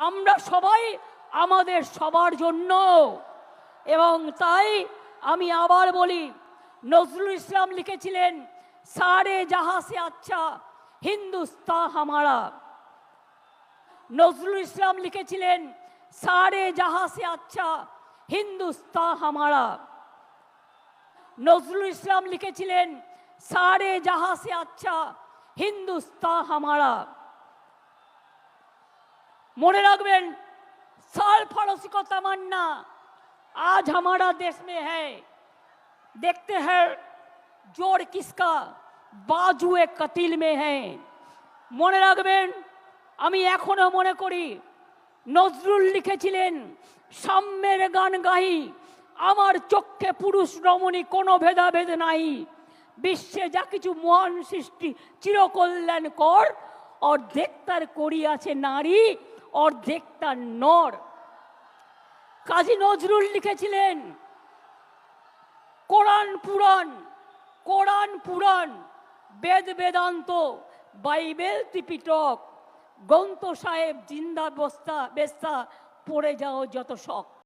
আমরা সবাই আমাদের সবার জন্য। এবং তাই আমি আবার বলি, নজরুল ইসলাম লিখেছিলেন, সারে জাহা সে আচ্ছা হিন্দুস্তা হামারা। নজরুল ইসলাম লিখেছিলেন, সারে জাহা সে আচ্ছা হিন্দুস্তা হামারা। নজরুল ইসলাম লিখেছিলেন, সারে জাহা সে আচ্ছা হিন্দুস্তা হামারা। মনে রাখবেন साल फरोसी को तमन्ना आज हमारा देश में है देखते हैं जोर किसका বাজুয়ে কাতিল মে হ্যাঁ মনে রাখবেন আমি এখনো মনে করি নজরুল লিখেছিলেন সাম্যের গান গাহি আমার চক্ষে পুরুষ রমণী কোনো ভেদাভেদ নাই বিশ্বে যা কিছু মহান সৃষ্টি চিরকল্যাণ কর অর্ধেক তার করিয়াছে নারী অর্ধেক নর। কাজী নজরুল লিখেছিলেন, কোরআন পুরাণ কোরআন পুরাণ, বেদ বেদান্ত, বাইবেল ত্রিপিটক, গ্রন্থ সাহেব জিন্দা বস্তা, বেস্তা, পড়ে যাও যত শখ।